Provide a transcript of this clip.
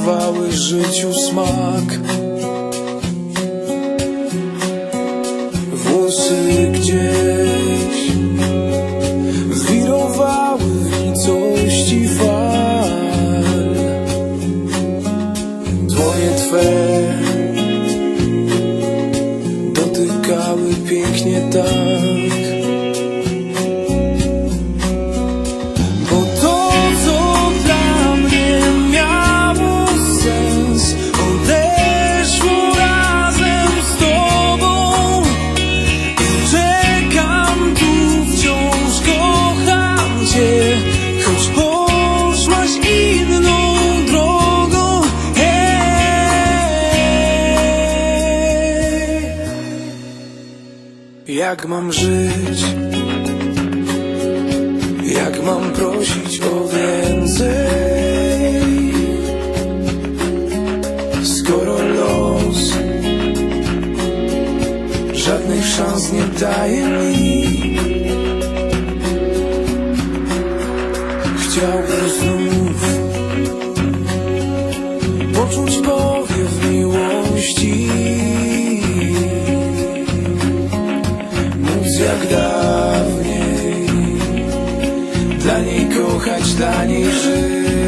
dawały życiu smak. Włosy gdzieś zwirowały nicości fal. Dłonie Twe dotykały pięknie tak. Jak mam żyć? Jak mam prosić o więcej? Skoro los żadnych szans nie daje mi Chciałbym znów kochać dla niej żyć.